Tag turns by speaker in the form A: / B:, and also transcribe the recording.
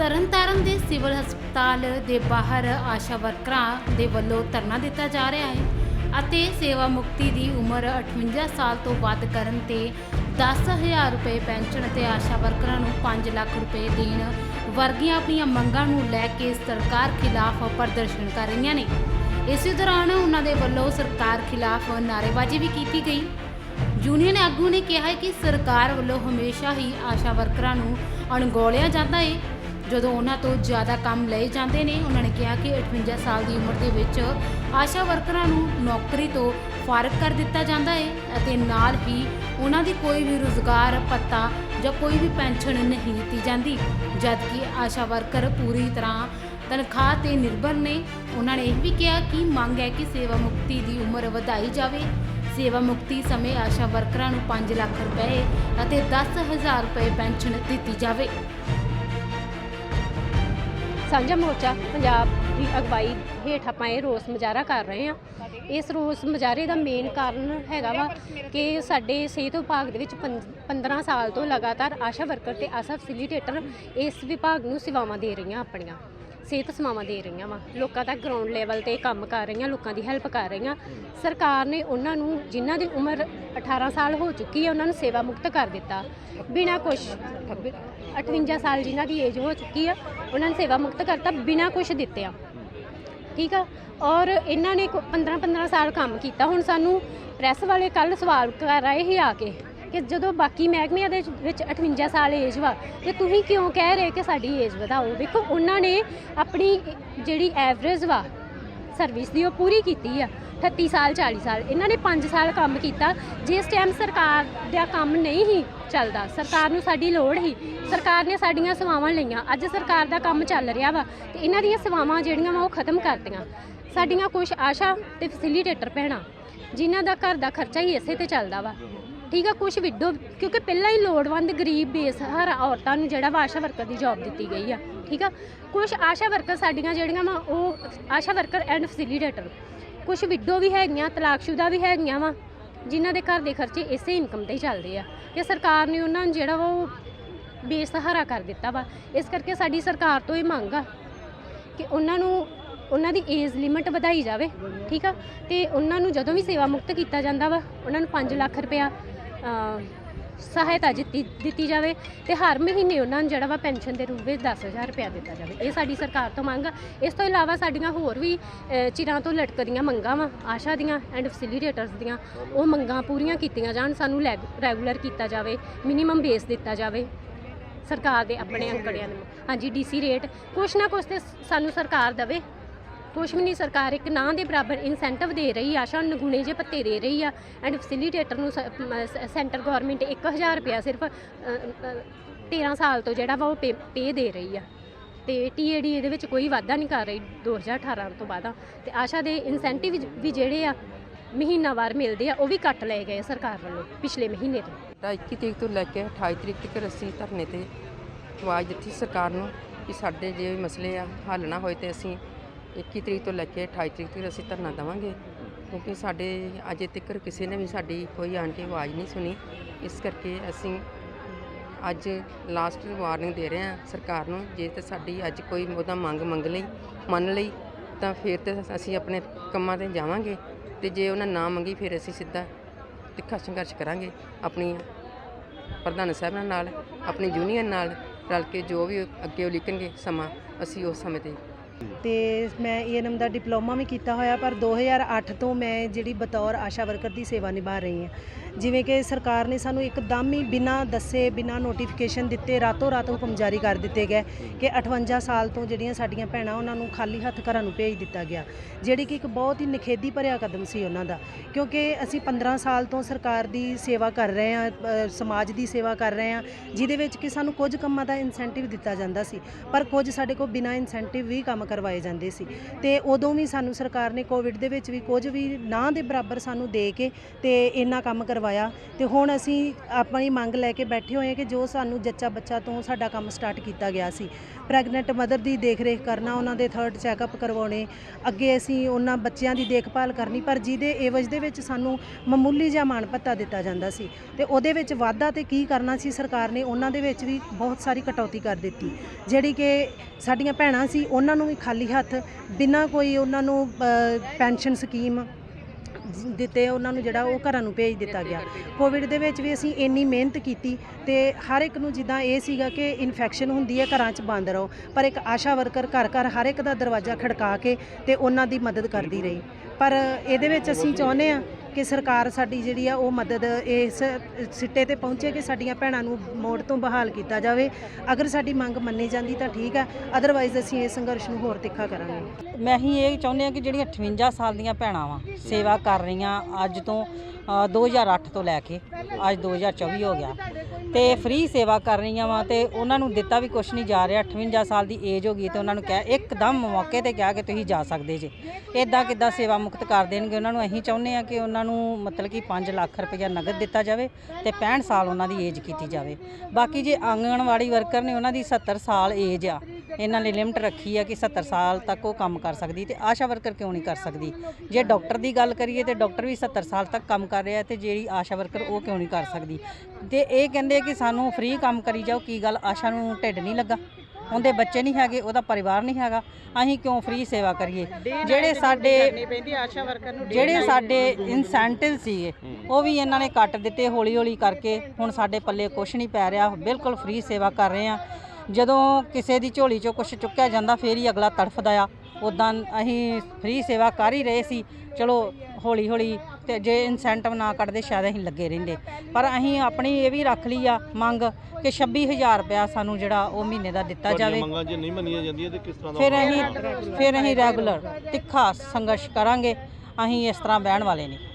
A: ਤਰਨਤਾਰਨ ਦੇ ਸਿਵਲ ਹਸਪਤਾਲ ਦੇ ਬਾਹਰ ਆਸ਼ਾ ਵਰਕਰਾਂ ਦੇ ਵੱਲੋਂ ਧਰਨਾ ਦਿੱਤਾ ਜਾ ਰਿਹਾ ਹੈ ਅਤੇ ਸੇਵਾ ਮੁਕਤੀ ਦੀ ਉਮਰ 58 ਸਾਲ ਤੋਂ ਵੱਧ ਕਰਨ ਤੇ 10000 ਰੁਪਏ ਪੈਨਸ਼ਨ ਅਤੇ ਆਸ਼ਾ ਵਰਕਰਾਂ ਨੂੰ 5 ਲੱਖ ਰੁਪਏ ਦੇਣ ਵਰਗੀਆਂ ਆਪਣੀਆਂ ਮੰਗਾਂ ਨੂੰ ਲੈ ਕੇ ਸਰਕਾਰ ਖਿਲਾਫ ਪ੍ਰਦਰਸ਼ਨ ਕਰ ਰਹੀਆਂ ਨੇ। ਇਸੇ ਦੌਰਾਨ ਉਹਨਾਂ ਦੇ ਵੱਲੋਂ ਸਰਕਾਰ ਖਿਲਾਫ ਨਾਅਰੇਬਾਜ਼ੀ ਵੀ ਕੀਤੀ ਗਈ। ਯੂਨੀਅਨ ਆਗੂ ਨੇ ਕਿਹਾ ਕਿ ਸਰਕਾਰ ਵੱਲੋਂ ਹਮੇਸ਼ਾ ਹੀ ਆਸ਼ਾ ਵਰਕਰਾਂ ਨੂੰ ਅਣਗੌਲਿਆ ਜਾਂਦਾ ਹੈ। ਜਦੋਂ ਉਹਨਾਂ ਤੋਂ ਜ਼ਿਆਦਾ ਕੰਮ ਲਏ ਜਾਂਦੇ ਨੇ, ਉਹਨਾਂ ਨੇ ਕਿਹਾ ਕਿ 58 ਸਾਲ ਦੀ ਉਮਰ ਦੇ ਵਿੱਚ ਆਸ਼ਾ ਵਰਕਰਾਂ ਨੂੰ ਨੌਕਰੀ ਤੋਂ ਫਾਰਗ ਕਰ ਦਿੱਤਾ ਜਾਂਦਾ ਹੈ ਅਤੇ ਨਾਲ ਹੀ ਉਹਨਾਂ ਦੀ ਕੋਈ ਵੀ ਰੁਜ਼ਗਾਰ ਪੱਤਾ ਜਾਂ ਕੋਈ ਵੀ ਪੈਨਸ਼ਨ ਨਹੀਂ ਦਿੱਤੀ ਜਾਂਦੀ। ਜਦਕਿ ਆਸ਼ਾ ਵਰਕਰ ਪੂਰੀ ਤਰ੍ਹਾਂ ਤਨਖਾਹ ਤੇ ਨਿਰਭਰ ਨੇ, ਉਹਨਾਂ ਨੇ ਇਹ ਵੀ ਕਿਹਾ ਕਿ ਮੰਗ ਹੈ ਕਿ ਸੇਵਾ ਮੁਕਤੀ ਦੀ ਉਮਰ ਵਧਾਈ ਜਾਵੇ। ਸੇਵਾ ਮੁਕਤੀ ਸਮੇਂ ਆਸ਼ਾ ਵਰਕਰਾਂ ਨੂੰ 5 ਲੱਖ ਰੁਪਏ ਅਤੇ 10000 ਰੁਪਏ ਪੈਨਸ਼ਨ ਦਿੱਤੀ ਜਾਵੇ।
B: ਸਾਂਝਾ ਮੋਰਚਾ ਪੰਜਾਬ ਦੀ ਅਗਵਾਈ ਹੇਠ ਆਪਾਂ ਇਹ ਰੋਸ ਮੁਜ਼ਾਹਰਾ ਕਰ ਰਹੇ ਹਾਂ। ਇਸ ਰੋਸ ਮੁਜ਼ਾਹਰੇ ਦਾ ਮੇਨ ਕਾਰਨ ਹੈਗਾ ਵਾ ਕਿ ਸਾਡੇ ਸਿਹਤ ਵਿਭਾਗ ਦੇ ਵਿੱਚ ਪੰਜ- 15 ਸਾਲ ਤੋਂ ਲਗਾਤਾਰ ਆਸ਼ਾ ਵਰਕਰ ਤੇ ਆਸ਼ਾ ਫੈਸਿਲੀਟੇਟਰ ਇਸ ਵਿਭਾਗ ਨੂੰ ਸੇਵਾਵਾਂ ਦੇ ਰਹੀਆਂ ਆਪਣੀਆਂ। ਸਿਹਤ ਸੇਵਾਵਾਂ ਦੇ ਰਹੀਆਂ ਵਾ। ਲੋਕਾਂ ਤੱਕ ਗਰਾਊਂਡ ਲੈਵਲ ਤੇ ਕੰਮ ਕਰ ਰਹੀਆਂ, ਲੋਕਾਂ ਦੀ ਹੈਲਪ ਕਰ ਰਹੀਆਂ। ਸਰਕਾਰ ਨੇ ਉਹਨਾਂ ਨੂੰ ਜਿਨ੍ਹਾਂ ਦੀ ਉਮਰ 18 ਸਾਲ ਹੋ ਚੁੱਕੀ ਹੈ, ਉਹਨਾਂ ਨੂੰ ਸੇਵਾ ਮੁਕਤ ਕਰ ਦਿੱਤਾ। ਬਿਨਾਂ ਕੁਛ 58 ਸਾਲ ਜਿਨ੍ਹਾਂ ਦੀ ਏਜ ਹੋ ਚੁੱਕੀ ਆ, ਉਹਨਾਂ ਨੂੰ ਸੇਵਾ ਮੁਕਤ ਕਰਤਾ, ਬਿਨਾਂ ਕੁਛ ਦਿੱਤਿਆਂ ਠੀਕ ਆ? ਔਰ ਇਹਨਾਂ ਨੇ 15 15 ਸਾਲ ਕੰਮ ਕੀਤਾ। ਹੁਣ ਸਾਨੂੰ ਪ੍ਰੈਸ ਵਾਲੇ ਕੱਲ ਸਵਾਲ ਕਰ ਰਹੇ ਸੀ ਆ ਕੇ। ਕਿ ਜਦੋਂ ਬਾਕੀ ਮਹਿਕਮਿਆਂ ਦੇ ਵਿੱਚ 58 ਸਾਲ ਏਜ ਵਾ, ਤੇ ਤੁਸੀਂ ਕਿਉਂ ਕਹਿ ਰਹੇ ਕਿ ਸਾਡੀ ਏਜ ਵਧਾਓ? ਵੇਖੋ, ਉਹਨਾਂ ਨੇ ਆਪਣੀ ਜਿਹੜੀ ਐਵਰੇਜ ਵਾ ਸਰਵਿਸ ਦੀ ਉਹ ਪੂਰੀ ਕੀਤੀ ਆ। 38 ਸਾਲ 40 ਸਾਲ। ਇਹਨਾਂ ਨੇ 5 ਸਾਲ ਕੰਮ ਕੀਤਾ। ਜਿਸ ਟਾਈਮ ਸਰਕਾਰ ਦਾ ਕੰਮ ਨਹੀਂ ਹੀ ਚੱਲਦਾ, ਸਰਕਾਰ ਨੂੰ ਸਾਡੀ ਲੋੜ ਹੀ ਸਰਕਾਰ ਨੇ ਸਾਡੀਆਂ ਸੇਵਾਵਾਂ ਲਈਆਂ। ਅੱਜ ਸਰਕਾਰ ਦਾ ਕੰਮ ਚੱਲ ਰਿਹਾ ਵਾ, ਤੇ ਇਹਨਾਂ ਦੀਆਂ ਸੇਵਾਵਾਂ ਜਿਹੜੀਆਂ ਵਾ ਉਹ ਖਤਮ ਕਰਤੀਆਂ। ਸਾਡੀਆਂ ਕੁਝ ਆਸ਼ਾ ਤੇ ਫੈਸਿਲੀਟੇਟਰ ਭੈਣਾਂ, ਜਿਨ੍ਹਾਂ ਦਾ ਘਰ ਦਾ ਖਰਚਾ ਹੀ ਇਸੇ ਤੇ ਚੱਲਦਾ ਵਾ। ਠੀਕ ਆ ਕੁਝ ਵਿਡੋ ਕਿਉਂਕਿ ਪਹਿਲਾਂ ਹੀ ਲੋੜਵੰਦ ਗਰੀਬ ਬੇਸਹਾਰਾ ਔਰਤਾਂ ਨੂੰ ਜਿਹੜਾ ਵਾ ਆਸ਼ਾ ਵਰਕਰ ਦੀ ਜੌਬ ਦਿੱਤੀ ਗਈ ਆ, ਠੀਕ ਆ? ਕੁਝ ਆਸ਼ਾ ਵਰਕਰ ਸਾਡੀਆਂ ਜਿਹੜੀਆਂ ਵਾ, ਉਹ ਆਸ਼ਾ ਵਰਕਰ ਐਂਡ ਫੈਸਿਲੀਟੇਟਰ ਕੁਝ ਵਿਡੋ ਵੀ ਹੈਗੀਆਂ, ਤਲਾਕਸ਼ੁਦਾ ਵੀ ਹੈਗੀਆਂ ਵਾ, ਜਿਨ੍ਹਾਂ ਦੇ ਘਰ ਦੇ ਖਰਚੇ ਇਸੇ ਇਨਕਮ ਤੇ ਹੀ ਚੱਲਦੇ ਆ, ਤੇ ਸਰਕਾਰ ਨੇ ਉਹਨਾਂ ਨੂੰ ਜਿਹੜਾ ਵਾ ਉਹ ਬੇਸਹਾਰਾ ਕਰ ਦਿੱਤਾ ਵਾ, ਇਸ ਕਰਕੇ ਸਾਡੀ ਸਰਕਾਰ ਤੋਂ ਇਹ ਮੰਗ ਆ ਕਿ ਉਹਨਾਂ ਨੂੰ, ਉਹਨਾਂ ਦੀ ਏਜ ਲਿਮਟ ਵਧਾਈ ਜਾਵੇ, ਠੀਕ ਆ? ਤੇ ਉਹਨਾਂ ਨੂੰ ਜਦੋਂ ਵੀ ਸੇਵਾ ਮੁਕਤ ਕੀਤਾ ਜਾਂਦਾ ਵਾ, ਉਹਨਾਂ ਨੂੰ 5 ਲੱਖ ਰੁਪਇਆ ਸਹਾਇਤਾ ਦਿੱਤੀ ਦਿੱਤੀ ਜਾਵੇ ਤੇ ਹਰ ਮਹੀਨੇ ਉਹਨਾਂ ਨੂੰ ਜਿਹੜਾ ਵਾ ਪੈਨਸ਼ਨ ਦੇ ਰੂਪ ਵਿੱਚ 10000 ਰੁਪਇਆ ਦਿੱਤਾ ਜਾਵੇ। ਇਹ ਸਾਡੀ ਸਰਕਾਰ ਤੋਂ ਮੰਗ ਆ। ਇਸ ਤੋਂ ਇਲਾਵਾ ਸਾਡੀਆਂ ਹੋਰ ਵੀ ਅ, ਚਿਰਾਂ ਤੋਂ ਲਟਕਦੀਆਂ ਮੰਗਾਂ ਵਾ ਆਸ਼ਾ ਦੀਆਂ ਐਂਡ ਫੈਸਿਲੀਟੇਟਰਸ ਦੀਆਂ ਉਹ ਮੰਗਾਂ ਪੂਰੀਆਂ ਕੀਤੀਆਂ ਜਾਣ ਸਾਨੂੰ ਰੈਗੂਲਰ ਕੀਤਾ ਜਾਵੇ ਮਿਨੀਮਮ ਬੇਸ ਦਿੱਤਾ ਜਾਵੇ ਸਰਕਾਰ ਦੇ ਆਪਣੇ ਅੰਕੜਿਆਂ ਨੂੰ। ਹਾਂਜੀ ਡੀਸੀ ਰੇਟ ਕੁਛ ਨਾ ਕੁਛ ਤੇ ਸਾਨੂੰ ਸਰਕਾਰ ਦੇਵੇ। ਕੁਛ ਵੀ ਨਹੀਂ ਸਰਕਾਰ ਇੱਕ ਨਾਂ ਦੇ ਬਰਾਬਰ ਇਨਸੈਂਟਿਵ ਦੇ ਰਹੀ ਆ ਆਸ਼ਾ ਨਗੂਣੇ ਜੇ ਪੱਤੇ ਦੇ ਰਹੀ ਆ ਐਂਡ ਫੈਸਿਲੀਟੇਟਰ ਨੂੰ ਸੈਂਟਰ ਗਵਰਨਮੈਂਟ 1000 ਰੁਪਇਆ ਸਿਰਫ ਅ, 13 ਸਾਲ ਤੋਂ ਜਿਹੜਾ ਵਾ ਉਹ ਪੇ ਦੇ ਰਹੀ ਆ। ਤੇ ਟੀਏਡੀ ਇਹਦੇ ਵਿੱਚ ਕੋਈ ਵਾਧਾ ਨਹੀਂ ਕਰ ਰਹੀ 2018 ਤੋਂ ਬਾਅਦ ਤੇ ਆਸ਼ਾ ਦੇ ਇਨਸੈਂਟਿਵ ਵੀ ਜਿਹੜੇ ਆ ਮਹੀਨਾਵਾਰ ਮਿਲਦੇ ਆ ਉਹ ਵੀ ਕੱਟ ਲਏ ਗਏ ਸਰਕਾਰ ਵੱਲੋਂ ਪਿਛਲੇ ਮਹੀਨੇ ਤੋਂ।
C: ਤਾਂ 21 ਤਰੀਕ ਤੋਂ ਲੈ ਕੇ 28 ਤਰੀਕ ਤੱਕ ਅਸੀਂ ਧਰਨੇ ਤੇ ਆਵਾਜ਼ ਦਿੱਤੀ ਸਰਕਾਰ ਨੂੰ ਕਿ ਸਾਡੇ ਜੇ ਮਸਲੇ ਆ ਹੱਲ ਨਾ ਹੋਏ ਤੇ ਅਸੀਂ 21 ਤਰੀਕ ਤੋਂ ਲੈ ਕੇ 28 ਤਰੀਕ ਤੱਕ ਅਸੀਂ ਧਰਨਾ ਦੇਵਾਂਗੇ। ਕਿਉਂਕਿ ਸਾਡੇ ਅਜੇ ਤੱਕ ਕਿਸੇ ਨੇ ਵੀ ਸਾਡੀ ਕੋਈ ਆਂਟੀ ਆਵਾਜ਼ ਨਹੀਂ ਸੁਣੀ। ਇਸ ਕਰਕੇ ਅਸੀਂ ਅੱਜ ਲਾਸਟ ਵਾਰਨਿੰਗ ਦੇ ਰਹੇ ਹਾਂ ਸਰਕਾਰ ਨੂੰ। ਜੇ ਤੇ ਸਾਡੀ ਅੱਜ ਕੋਈ ਉਹਦਾ ਮੰਗ ਮੰਗ ਲਈ, ਮੰਨ ਲਈ, ਤਾਂ ਫਿਰ ਤੇ ਅਸੀਂ ਆਪਣੇ ਕੰਮਾਂ ਤੇ ਜਾਵਾਂਗੇ। ਤੇ ਜੇ ਉਹਨਾਂ ਨਾ ਮੰਗੀ, ਫਿਰ ਅਸੀਂ ਸਿੱਧਾ ਤਿੱਖਾ ਸੰਘਰਸ਼ ਕਰਾਂਗੇ। ਆਪਣੀ ਪ੍ਰਧਾਨ ਸਾਹਿਬਾਨ ਨਾਲ, ਆਪਣੀ ਯੂਨੀਅਨ ਨਾਲ ਰਲ ਕੇ ਜੋ ਵੀ ਅੱਗੇ ਉਹ ਲਿਖਣਗੇ ਸਮਾਂ, ਅਸੀਂ ਉਸ ਸਮੇਂ ਤੇ
D: ਤੇ ਮੈਂ ਏਐਨਐਮ ਦਾ ਡਿਪਲੋਮਾ ਵੀ ਕੀਤਾ ਹੋਇਆ, ਪਰ 2008 ਤੋਂ ਮੈਂ ਜਿਹੜੀ ਬਤੌਰ ਆਸ਼ਾ ਵਰਕਰ ਦੀ ਸੇਵਾ ਨਿਭਾ ਰਹੀ ਹਾਂ। ਜਿਵੇਂ ਕਿ ਸਰਕਾਰ ਨੇ ਸਾਨੂੰ ਇੱਕਦਮ ਹੀ ਬਿਨਾਂ ਦੱਸੇ, ਬਿਨਾਂ ਨੋਟੀਫਿਕੇਸ਼ਨ ਦਿੱਤੇ ਰਾਤੋਂ ਰਾਤ ਹੁਕਮ ਜਾਰੀ ਕਰ ਦਿੱਤੇ ਗਏ ਕਿ 58 ਸਾਲ ਤੋਂ ਜਿਹੜੀਆਂ ਸਾਡੀਆਂ ਭੈਣਾਂ ਉਹਨਾਂ ਨੂੰ ਖਾਲੀ ਹੱਥ ਘਰਾਂ ਨੂੰ ਭੇਜ ਦਿੱਤਾ ਗਿਆ, ਜਿਹੜੀ ਕਿ ਇੱਕ ਬਹੁਤ ਹੀ ਨਿਖੇਧੀ ਭਰਿਆ ਕਦਮ ਸੀ ਉਹਨਾਂ ਦਾ। ਕਿਉਂਕਿ ਅਸੀਂ 15 ਸਾਲ ਤੋਂ ਸਰਕਾਰ ਦੀ ਸੇਵਾ ਕਰ ਰਹੇ ਹਾਂ ਸਮਾਜ ਦੀ ਸੇਵਾ ਕਰ ਰਹੇ ਹਾਂ, ਜਿਹਦੇ ਵਿੱਚ ਕਿ ਸਾਨੂੰ ਕੁਝ ਕੰਮਾਂ ਦਾ ਇਨਸੈਂਟਿਵ ਦਿੱਤਾ ਜਾਂਦਾ ਸੀ, ਪਰ ਕੁਝ ਸਾਡੇ ਕੋਲ ਬਿਨਾਂ ਇਨਸੈਂਟਿਵ ਵੀ ਕੰਮ ਕਰਵਾਏ ਜਾਂਦੇ ਸੀ। ਤੇ ਉਦੋਂ ਵੀ ਸਾਨੂੰ ਸਰਕਾਰ ਨੇ ਕੋਵਿਡ ਦੇ ਵਿੱਚ ਵੀ ਕੁਝ ਵੀ ਨਾ ਦੇ ਬਰਾਬਰ ਸਾਨੂੰ ਦੇ ਕੇ ਤੇ ਇੰਨਾ ਕੰਮ ਕਰਵਾਇਆ। ਤੇ ਹੁਣ ਅਸੀਂ ਆਪਣੀ ਮੰਗ ਲੈ ਕੇ ਬੈਠੇ ਹੋਏ ਹਾਂ ਕਿ ਜੋ ਸਾਨੂੰ ਜੱਚਾ ਬੱਚਾ ਤੋਂ ਸਾਡਾ ਕੰਮ ਸਟਾਰਟ ਕੀਤਾ ਗਿਆ ਸੀ। ਪ੍ਰੈਗਨੈਂਟ ਮਦਰ ਦੀ ਦੇਖ-ਰੇਖ ਕਰਨਾ, ਉਹਨਾਂ ਦੇ ਥਰਡ ਚੈੱਕਅਪ ਕਰਵਾਉਣੇ, ਅੱਗੇ ਅਸੀਂ ਉਹਨਾਂ ਬੱਚਿਆਂ ਦੀ ਦੇਖਭਾਲ ਕਰਨੀ, ਪਰ ਜਿਹਦੇ ਏਵਜ ਦੇ ਵਿੱਚ ਸਾਨੂੰ ਮਾਮੂਲੀ ਜਿਹਾ ਮਾਣ ਭੱਤਾ ਦਿੱਤਾ ਜਾਂਦਾ ਸੀ। ਤੇ ਉਹਦੇ ਵਿੱਚ ਵਾਧਾ ਤੇ ਕੀ ਕਰਨਾ ਸੀ ਸਰਕਾਰ ਨੇ, ਉਹਨਾਂ ਦੇ ਵਿੱਚ ਵੀ ਬਹੁਤ ਸਾਰੀ ਕਟੌਤੀ ਕਰ ਦਿੱਤੀ। ਜਿਹੜੀ ਕਿ ਸਾਡੀਆਂ ਭੈਣਾਂ ਸੀ, ਉਹਨਾਂ ਨੂੰ ਵੀ ਖਾਲੀ ਹੱਥ, ਬਿਨਾਂ ਕੋਈ ਉਹਨਾਂ ਨੂੰ ਪੈਨਸ਼ਨ ਸਕੀਮ ਦਿੱਤੇ ਉਹਨਾਂ ਨੂੰ ਜਿਹੜਾ ਉਹ ਘਰਾਂ ਨੂੰ ਭੇਜ ਦਿੱਤਾ ਗਿਆ। ਕੋਵਿਡ ਦੇ ਵਿੱਚ ਵੀ ਅਸੀਂ ਇੰਨੀ ਮਿਹਨਤ ਕੀਤੀ ਤੇ ਹਰ ਇੱਕ ਨੂੰ ਜਿੱਦਾਂ ਇਹ ਸੀਗਾ ਕਿ ਇਨਫੈਕਸ਼ਨ ਹੁੰਦੀ ਹੈ, ਘਰਾਂ 'ਚ ਬੰਦ ਰਹੋ। ਪਰ ਇੱਕ ਆਸ਼ਾ ਵਰਕਰ ਘਰ ਘਰ ਹਰ ਇੱਕ ਦਾ ਦਰਵਾਜ਼ਾ ਖੜਕਾ ਕੇ ਤੇ ਉਹਨਾਂ ਦੀ ਮਦਦ ਕਰਦੀ ਰਹੀ। ਪਰ ਇਹਦੇ ਵਿੱਚ ਅਸੀਂ ਚਾਹੁੰਦੇ ਆ ਕਿ ਸਰਕਾਰ ਸਾਡੀ ਜਿਹੜੀ ਆ ਉਹ ਮਦਦ ਇਸ ਸਿੱਟੇ ਤੇ ਪਹੁੰਚੇ ਕਿ ਸਾਡੀਆਂ ਭੈਣਾਂ ਨੂੰ ਮੋੜ ਤੋਂ ਬਹਾਲ ਕੀਤਾ ਜਾਵੇ। ਅਗਰ ਸਾਡੀ ਮੰਗ ਮੰਨੀ ਜਾਂਦੀ ਤਾਂ ਠੀਕ ਆ ਅਦਰਵਾਈਜ਼ ਅਸੀਂ ਇਸ ਸੰਘਰਸ਼ ਨੂੰ ਹੋਰ ਤਿੱਖਾ ਕਰਾਂਗੇ।
E: ਮੈਂ ਹੀ ਇਹ ਚਾਹੁੰਦੇ ਹਾਂ ਕਿ ਜਿਹੜੀਆਂ 58 ਸਾਲ ਦੀਆਂ ਭੈਣਾਂ ਵਾ ਸੇਵਾ ਕਰ ਰਹੀਆਂ ਅੱਜ ਤੋਂ ਅ, 2008 ਤੋਂ ਲੈ ਕੇ ਅੱਜ 2024 ਹੋ ਗਿਆ। ਤੇ ਫ੍ਰੀ ਸੇਵਾ ਕਰ ਰਹੀਆਂ ਵਾ ਤੇ ਉਹਨਾਂ ਨੂੰ ਦਿੱਤਾ ਵੀ ਕੁਝ ਨਹੀਂ ਜਾ ਰਿਹਾ। 58 ਸਾਲ ਦੀ ਏਜ ਹੋ ਗਈ ਤੇ ਉਹਨਾਂ ਨੂੰ ਕਹਿ ਇੱਕਦਮ ਮੌਕੇ ਤੇ ਕਿਹਾ ਕਿ ਤੁਸੀਂ ਜਾ ਸਕਦੇ ਜੇ। ਇਦਾਂ ਕਿੱਦਾਂ ਸੇਵਾ ਮੁਕਤ ਕਰ ਦੇਣਗੇ ਉਹਨਾਂ ਨੂੰ ਅਸੀਂ ਚਾਹੁੰਦੇ ਆ ਕਿ ਉਹਨਾਂ ਨੂੰ ਮਤਲਬ ਕਿ 5 ਲੱਖ ਰੁਪਇਆ ਨਗਦ ਦਿੱਤਾ ਜਾਵੇ ਤੇ 65 ਸਾਲ ਉਹਨਾਂ ਦੀ ਏਜ ਕੀਤੀ ਜਾਵੇ। ਬਾਕੀ ਜੇ ਆਂਗਣਵਾੜੀ ਵਰਕਰ ਨੇ ਉਹਨਾਂ ਦੀ 70 ਸਾਲ ਏਜ ਆ, ਇਹਨਾਂ ਨੇ ਲਿਮਟ ਰੱਖੀ ਆ ਕਿ 70 ਸਾਲ ਤੱਕ ਉਹ ਕੰਮ ਕਰ ਸਕਦੀ ਤੇ ਆਸ਼ਾ ਵਰਕਰ ਕਿਉਂ ਨਹੀਂ ਕਰ ਸਕਦੀ? ਜੇ ਡਾਕਟਰ ਦੀ ਗੱਲ ਕਰੀਏ ਤੇ ਡਾਕਟਰ ਵੀ 70 ਸਾਲ ਤੱਕ ਕੰਮ ਕਰ ਰਿਹਾ ਤੇ ਜਿਹੜੀ ਆਸ਼ਾ ਵਰਕਰ ਉਹ ਕਿਉਂ ਨਹੀਂ ਕਰ ਸਕਦੀ? ਤੇ ਇਹ ਕਹਿੰਦੇ ਕਿ ਸਾਨੂੰ ਫ੍ਰੀ ਕੰਮ ਕਰੀ ਜਾਓ, ਕੀ ਗੱਲ ਆਸ਼ਾ ਨੂੰ ਢਿੱਡ ਨਹੀਂ ਲੱਗਾ? ਉਹਦੇ ਬੱਚੇ ਨਹੀਂ ਹੈਗੇ ਉਹਦਾ ਪਰਿਵਾਰ ਨਹੀਂ ਹੈਗਾ ਅਸੀਂ ਕਿਉਂ ਫ੍ਰੀ ਸੇਵਾ ਕਰੀਏ? ਜਿਹੜੇ ਸਾਡੇ ਜਿਹੜੇ ਸਾਡੇ ਇਨਸੈਂਟਿਵ ਸੀਗੇ ਉਹ ਵੀ ਇਹਨਾਂ ਨੇ ਕੱਟ ਦਿੱਤੇ ਹੌਲੀ ਹੌਲੀ ਕਰਕੇ ਹੁਣ ਸਾਡੇ ਪੱਲੇ ਕੁਝ ਨਹੀਂ ਪੈ ਰਿਹਾ ਬਿਲਕੁਲ ਫ੍ਰੀ ਸੇਵਾ ਕਰ ਰਹੇ ਆ ਜਦੋਂ ਕਿਸੇ ਦੀ ਝੋਲੀ ਚੋਂ ਕੁਝ ਚੁੱਕਿਆ ਜਾਂਦਾ ਫੇਰ ਹੀ ਅਗਲਾ ਤੜਫਦਾ ਆ। ਉਦਾਂ ਅਸੀਂ ਫ੍ਰੀ ਸੇਵਾ ਕਰ ਹੀ ਰਹੇ ਸੀ। ਚਲੋ ਹੌਲੀ ਹੌਲੀ ਤੇ ਜੇ ਇਨਸੈਂਟਿਵ ਨਾ ਕੱਢਦੇ ਸ਼ਾਇਦ ਅਸੀਂ ਲੱਗੇ ਰਹਿੰਦੇ। ਪਰ ਅਸੀਂ ਆਪਣੀ ਇਹ ਵੀ ਰੱਖ ਲਈ ਆ ਮੰਗ ਕਿ 26000 ਰੁਪਇਆ ਸਾਨੂੰ ਜਿਹੜਾ ਉਹ ਮਹੀਨੇ ਦਾ ਦਿੱਤਾ ਜਾਵੇ।
F: ਮੰਗਾਂ ਜੇ ਨਹੀਂ ਮੰਨੀਆਂ ਜਾਂਦੀਆਂ ਤੇ ਕਿਸ ਤਰ੍ਹਾਂ ਦਾ
E: ਫਿਰ? ਅਸੀਂ ਫਿਰ ਅਸੀਂ ਰੈਗੂਲਰ ਤਿੱਖਾ ਸੰਘਰਸ਼ ਕਰਾਂਗੇ। ਅਸੀਂ ਇਸ ਤਰ੍ਹਾਂ ਬਹਿਣ ਵਾਲੇ ਨਹੀਂ।